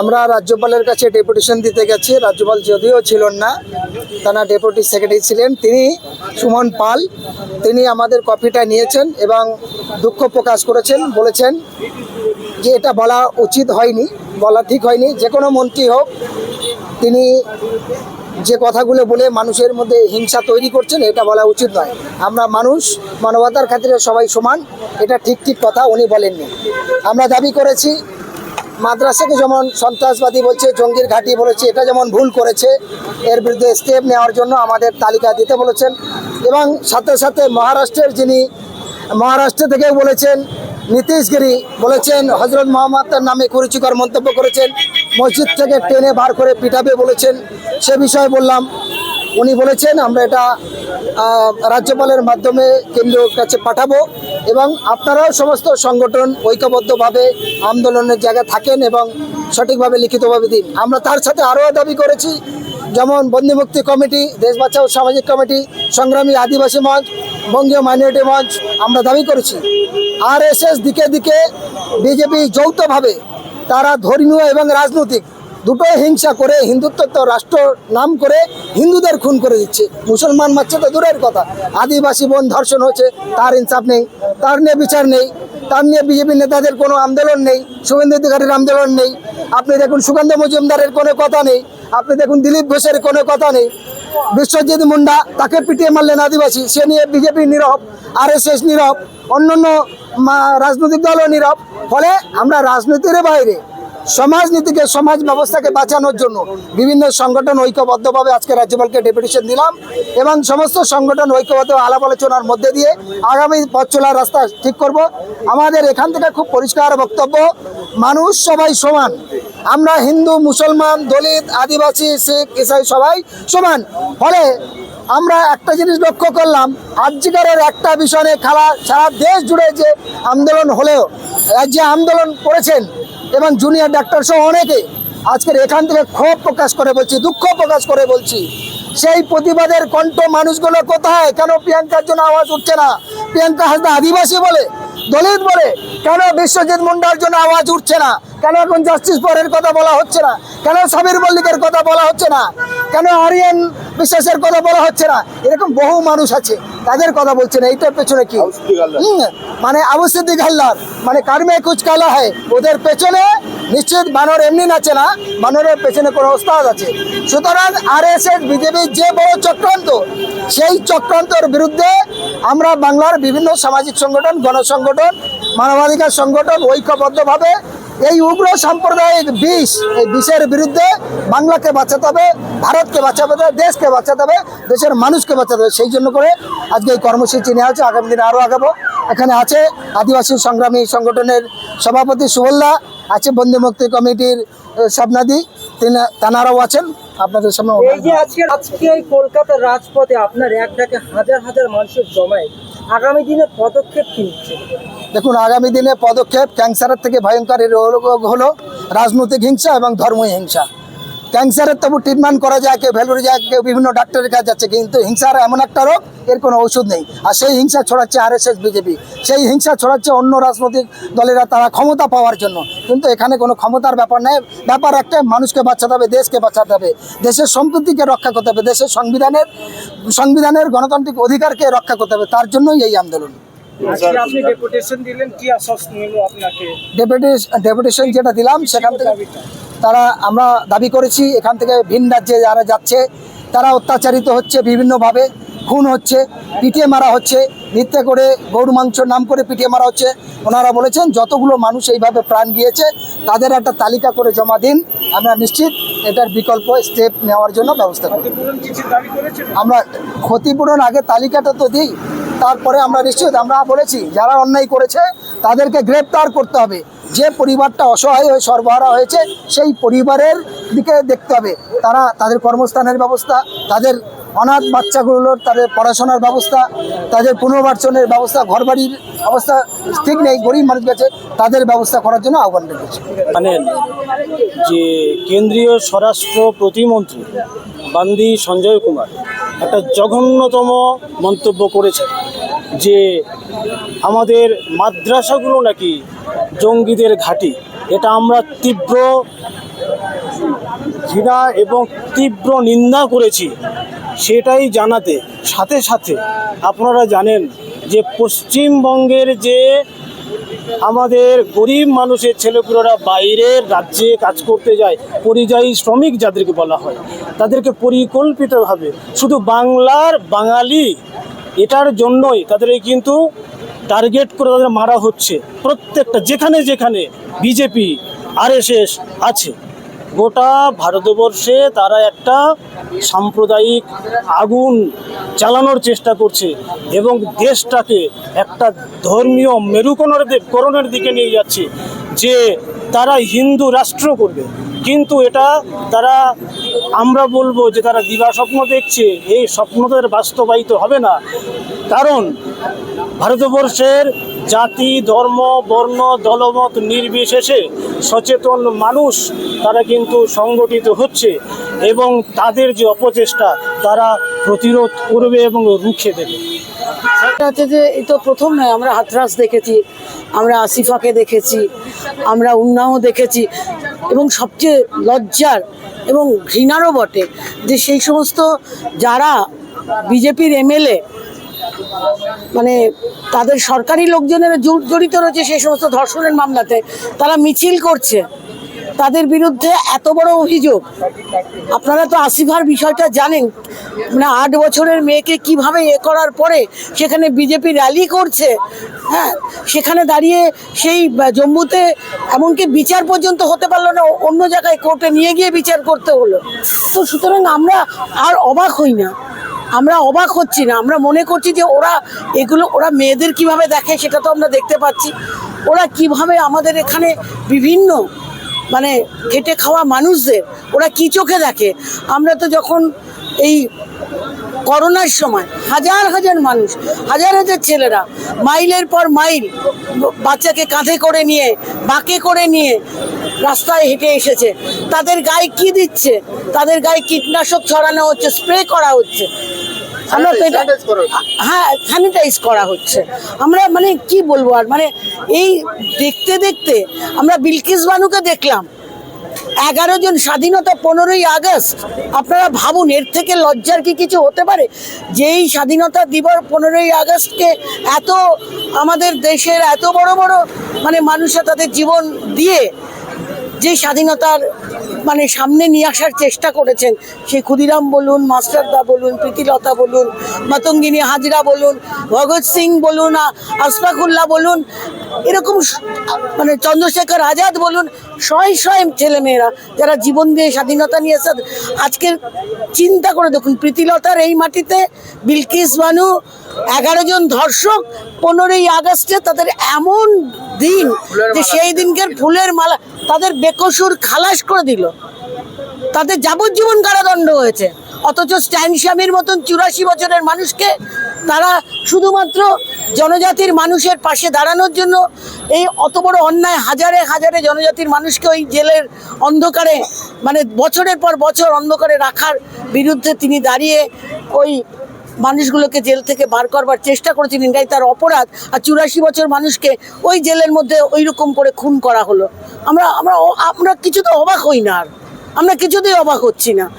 আমরা রাজ্যপালের কাছে ডেপুটেশন দিতে গেছি। রাজ্যপাল যদিও ছিলেন না তারা ডেপুটি সেক্রেটারি ছিলেন। তিনি সুমন পাল। তিনি আমাদের কপিটা নিয়েছেন এবং দুঃখ প্রকাশ করেছেন বলেছেন যে এটা বলা উচিত হয়নি বলা ঠিক হয়নি। যে কোনো মন্ত্রী হোক তিনি যে কথাগুলো বলে মানুষের মধ্যে হিংসা তৈরি করছেন, এটা বলা উচিত নয়। আমরা মানুষ, মানবতার খাতিরে সবাই সমান, এটা ঠিক ঠিক কথা উনি বলেননি। আমরা দাবি করেছি, মাদ্রাসাকে যেমন সন্ত্রাসবাদী বলছে, জঙ্গির ঘাঁটি বলেছে, এটা যেমন ভুল করেছে, এর বিরুদ্ধে স্টেপ নেওয়ার জন্য আমাদের তালিকা দিতে বলেছেন এবং সাথে সাথে মহারাষ্ট্রের যিনি, মহারাষ্ট্র থেকেও বলেছেন নীতিশগিরি বলেছেন হজরত মোহাম্মদের নামে কুরুচিকর মন্তব্য করেছেন মসজিদ থেকে টেনে বার করে পিটাবে বলেছেন। সে বিষয়ে বললাম, উনি বলেছেন, আমরা এটা রাজ্যপালের মাধ্যমে কেন্দ্রের কাছে পাঠাবো এবং আপনারাও সমস্ত সংগঠন ঐক্যবদ্ধভাবে আন্দোলনের জায়গায় থাকেন এবং সঠিকভাবে, লিখিতভাবে দিন। আমরা তার সাথে আরও দাবি করেছি, যেমন বন্দিমুক্তি কমিটি, দেশ বাঁচাও সামাজিক কমিটি, সংগ্রামী আদিবাসী মঞ্চ, বঙ্গীয় মাইনরিটি মঞ্চ, আমরা দাবি করেছি। আর এস এস দিকে দিকে বিজেপি যৌথভাবে তারা ধর্মীয় এবং রাজনৈতিক দুটো হিংসা করে, হিন্দুত্ব রাষ্ট্র নাম করে হিন্দুদের খুন করে দিচ্ছে। মুসলমান মারছে তো দূরের কথা। আদিবাসী বোন ধর্ষণ হচ্ছে, তার ইনসাফ নেই, তার নিয়ে বিচার নেই, তার নিয়ে বিজেপি নেতাদের কোনো আন্দোলন নেই, শুভেন্দু অধিকারীর আন্দোলন নেই। আপনি দেখুন সুগন্ধ মজুমদারের কোনো কথা নেই, আপনি দেখুন দিলীপ ঘোষের কোনো কথা নেই। বিশ্বজিৎ মুন্ডা তাকে পিটিয়ে মারলেন আদিবাসী, সে নিয়ে বিজেপি নীরব আর এস এস নীরব, অন্যান্য রাজনৈতিক দলও নীরব। ফলে আমরা রাজনীতির বাইরে সমাজনীতিকে সমাজ ব্যবস্থাকে বাঁচানোর জন্য বিভিন্ন সংগঠন ঐক্যবদ্ধভাবে আজকে রাজ্যপালকে ডেপুটেশন দিলাম এবং সমস্ত সংগঠন ঐক্যবদ্ধ আলাপ আলোচনার মধ্যে দিয়ে আগামী পথ চলার রাস্তা ঠিক করব। আমাদের এখান থেকে খুব পরিষ্কার বক্তব্য, মানুষ সবাই সমান। আমরা হিন্দু, মুসলমান, দলিত, আদিবাসী, শিখ, ইসাই সবাই সমান। ফলে আমরা একটা জিনিস লক্ষ্য করলাম, আর্যিকারের একটা বিষয়ে খেলা সারা দেশ জুড়ে যে আন্দোলন হলেও যে আন্দোলন করেছেন, এবং জুনিয়র ডাক্তার সহ অনেকে, আজকের এখান থেকে ক্ষোভ প্রকাশ করে বলছি, দুঃখ প্রকাশ করে বলছি, সেই প্রতিবাদের কণ্ঠ মানুষগুলো কোথায়? কেন প্রিয়াঙ্কার জন্য আওয়াজ উঠছে না? প্রিয়াঙ্কা হাসদা আদিবাসী বলে, দলিত বলে, কেন বিশ্বজিৎ মুন্ডার জন্য আওয়াজ উঠছে না? কেন এখন জাস্টিস পরের কথা বলা হচ্ছে না? কেন সাবির মল্লিকের কথা বলা হচ্ছে না? কেন আরিয়ান বিশ্বাসের কথা বলা হচ্ছে না। এরকম বহু মানুষ আছে তাদের কথা বলছে না। এইটার পেছনে কি? মানে আবু সিদ্দিক হাল্লার মানে কারমে কুচকালা হয়। ওদের পেছনে নিশ্চিত বানর এমনি নাচে না বানরের পেছনে কোনো ওস্তাদ আছে। সুতরাং আর এস এস বিজেপির যে বড় চক্রান্ত সেই চক্রান্তর বিরুদ্ধে আমরা বাংলার বিভিন্ন সামাজিক সংগঠন গণসংগঠন মানবাধিকার সংগঠন ঐক্যবদ্ধভাবে এই উগ্র সাম্প্রদায়িক বিষ, এই বিষের বিরুদ্ধে বাংলাকে বাঁচাতে হবে, ভারতকে বাঁচাতে হবে, দেশকে বাঁচাতে হবে, দেশের মানুষকে বাঁচাতে হবে। সেই জন্য করে আজকে এই কর্মসূচি নেওয়া হচ্ছে আগামী দিনে আরও আগাবো। এখানে আছে আদিবাসী সংগ্রামী সংগঠনের সভাপতি সুবল্লা, আছে বন্দী মুক্তি কমিটির স্বপ্নাদি, তিনি, তানারাও আছেন। আপনাদের সামনে এই যে আজকে আজকে এই কলকাতার রাজপথে আপনার এক ডাকে হাজার হাজার মানুষের জমায় আগামী দিনে পদক্ষেপ কি দেখুন, আগামী দিনে পদক্ষেপ ক্যান্সারের থেকে ভয়ঙ্কর রোগ হলো রাজনৈতিক হিংসা এবং ধর্মীয় হিংসা। ক্যান্সারের তবু ট্রিটমেন্ট করা যায় কেউ ভ্যালুরি যায় কেউ বিভিন্ন ডাক্তারের কাছে যাচ্ছে কিন্তু হিংসার এমন একটা রোগ এর কোনো ওষুধ নেই। আর সেই হিংসা ছড়াচ্ছে আর এস এস বিজেপি সেই হিংসা ছড়াচ্ছে অন্য রাজনৈতিক দলেরা তারা ক্ষমতা পাওয়ার জন্য। কিন্তু এখানে কোনো ক্ষমতার ব্যাপার নেই। ব্যাপার একটা মানুষকে বাঁচাতে হবে দেশকে বাঁচাতে হবে। দেশের সম্পত্তিকে রক্ষা করতে হবে দেশের সংবিধানের সংবিধানের গণতান্ত্রিক অধিকারকে রক্ষা করতে হবে। তার জন্যই এই আন্দোলন। ডেপুটেশন যেটা দিলাম সেখান থেকে তারা আমরা দাবি করেছি এখান থেকে ভিন রাজ্যে যারা যাচ্ছে তারা অত্যাচারিত হচ্ছে বিভিন্নভাবে খুন হচ্ছে পিটিয়ে মারা হচ্ছে নৃত্যে করে গরু মাংস নাম করে পিটিয়ে মারা হচ্ছে। ওনারা বলেছেন যতগুলো মানুষ এইভাবে প্রাণ গিয়েছে তাদের একটা তালিকা করে জমা দিন। আমরা নিশ্চিত এটার বিকল্প স্টেপ নেওয়ার জন্য ব্যবস্থা করব। করেছেন? আমরা ক্ষতিপূরণ আগে তালিকাটা তো দিই তারপরে আমরা নিশ্চিত আমরা বলেছি যারা অন্যায় করেছে তাদেরকে গ্রেপ্তার করতে হবে। যে পরিবারটা অসহায় হয়ে সরবরাহ হয়েছে, সেই পরিবারের দিকে দেখতে হবে। তারা তাদের কর্মস্থানের ব্যবস্থা, তাদের অনাথ বাচ্চাগুলোর তাদের পড়াশোনার ব্যবস্থা, তাদের পুনর্বাচনের ব্যবস্থা, ঘরবাড়ির অবস্থা ঠিক নেই, গরিব মানুষ গেছে, তাদের ব্যবস্থা করার জন্য আহ্বান রেখেছি। মানে যে কেন্দ্রীয় স্বরাষ্ট্র প্রতিমন্ত্রী বান্দি সঞ্জয় কুমার একটা জঘন্যতম মন্তব্য করেছেন। যে আমাদের মাদ্রাসাগুলো নাকি জঙ্গিদের ঘাঁটি, এটা আমরা তীব্র ঘৃণা এবং তীব্র নিন্দা করেছি। সেটাই জানাতে, সাথে সাথে আপনারা জানেন যে পশ্চিমবঙ্গের যে আমাদের গরিব মানুষের ছেলেপুলেরা বাইরের রাজ্যে কাজ করতে যায়, পরিযায়ী শ্রমিক যাদেরকে বলা হয়, তাদেরকে পরিকল্পিতভাবে শুধু বাংলার বাঙালি এটার জন্যই তাদের কিন্তু টার্গেট করে তাদের মারা হচ্ছে। প্রত্যেকটা, যেখানে যেখানে বিজেপি, আরএসএস আছে। গোটা ভারতবর্ষে তারা একটা সাম্প্রদায়িক আগুন চালানোর চেষ্টা করছে এবং দেশটাকে একটা ধর্মীয় মেরুকরণের করণের দিকে নিয়ে যাচ্ছে যে তারা হিন্দু রাষ্ট্র করবে। কিন্তু এটা তারা, আমরা বলব যে তারা দিবা স্বপ্ন দেখছে, এই স্বপ্নদের বাস্তবায়িত হবে না। কারণ ভারতবর্ষের জাতি, ধর্ম, বর্ণ, দলমত নির্বিশেষে সচেতন মানুষ তারা কিন্তু সংগঠিত হচ্ছে এবং তাদের যে অপচেষ্টা তারা প্রতিরোধ করবে এবং রুখে দেবে। হচ্ছে যে এই তো প্রথম নয়, আমরা হাতরাস দেখেছি। আমরা আসিফাকে দেখেছি, আমরা উন্নাও দেখেছি এবং সবচেয়ে লজ্জার এবং ঘৃণারও বটে যে সেই সমস্ত যারা বিজেপির এমএলএ মানে তাদের সরকারি লোকজনের জড়- জড়িত রয়েছে সেই সমস্ত ধর্ষণের মামলাতে, তারা মিছিল করছে। তাদের বিরুদ্ধে এত বড় অভিযোগ। আপনারা তো আসিফার বিষয়টা জানেন মানে আট বছরের মেয়েকে কীভাবে এ করার পরে সেখানে বিজেপি র্যালি করছে হ্যাঁ সেখানে দাঁড়িয়ে সেই জম্মুতে এমনকি বিচার পর্যন্ত হতে পারল না অন্য জায়গায় কোর্টে নিয়ে গিয়ে বিচার করতে হলো। তো সুতরাং আমরা আর অবাক হই না। আমরা অবাক হচ্ছি না। আমরা মনে করছি যে ওরা এগুলো, ওরা মেয়েদের কীভাবে দেখে সেটা তো আমরা দেখতে পাচ্ছি। ওরা কীভাবে আমাদের এখানে বিভিন্ন মানে খেটে খাওয়া মানুষদের, ওরা কি চোখে দেখে? আমরা তো যখন এই করোনার সময় হাজার হাজার মানুষ হাজার হাজার ছেলেরা মাইলের পর মাইল বাচ্চাকে কাঁধে করে নিয়ে বাঁকে করে নিয়ে রাস্তায় হেঁটে এসেছে। তাদের গায়ে কি দিচ্ছে? তাদের গায়ে কীটনাশক ছড়ানো হচ্ছে স্প্রে করা হচ্ছে। আমরা তো এটা হ্যাঁ স্যানিটাইজ করা হচ্ছে। আমরা মানে কি বলব আর? মানে এই দেখতে দেখতে আমরা বিলকিস বানুকে দেখলাম। এগারো জন স্বাধীনতা পনেরোই আগস্ট। আপনারা ভাবুন, এর থেকে লজ্জার কি কিছু হতে পারে? যেই স্বাধীনতা দিবস পনেরোই আগস্টকে এত আমাদের দেশের এত বড় বড় মানে মানুষরা তাদের জীবন দিয়ে যে স্বাধীনতার মানে সামনে নিয়ে আসার চেষ্টা করেছেন। সে ক্ষুদিরাম বলুন, মাস্টারদা বলুন, প্রীতিলতা বলুন, মাতঙ্গিনী হাজরা বলুন, ভগৎ সিং বলুন আশফাকুল্লাহ বলুন, এরকম মানে চন্দ্রশেখর আজাদ বলুন, শয়ে শয়ে ছেলেমেয়েরা যারা জীবন দিয়ে স্বাধীনতা নিয়ে এসে আজকের চিন্তা করে দেখুন, প্রীতিলতার এই মাটিতে বিলকিস বানু, এগারো জন ধর্ষক, পনেরোই আগস্টে তাদের এমন দিন যে সেই দিনকার ফুলের মালা তাদের বেকসুর খালাস করে দিল। তাদের যাবজ্জীবন কারাদণ্ড হয়েছে। অথচ স্ট্যান স্বামীর মতন চুরাশি বছরের মানুষকে তারা শুধুমাত্র জনজাতির মানুষের পাশে দাঁড়ানোর জন্য এই অত বড় অন্যায় হাজারে হাজারে জনজাতির মানুষকে ওই জেলের অন্ধকারে মানে বছরের পর বছর অন্ধকারে রাখার বিরুদ্ধে তিনি দাঁড়িয়ে ওই মানুষগুলোকে জেল থেকে বার করবার চেষ্টা করেছিলেন এটাই তার অপরাধ আর চুরাশি বছর মানুষকে ওই জেলের মধ্যে ওই রকম করে খুন করা হলো। আমরা আমরা আমরা কিছু তো অবাক হই না আর। আমরা কিছুতেই অবাক হচ্ছি না।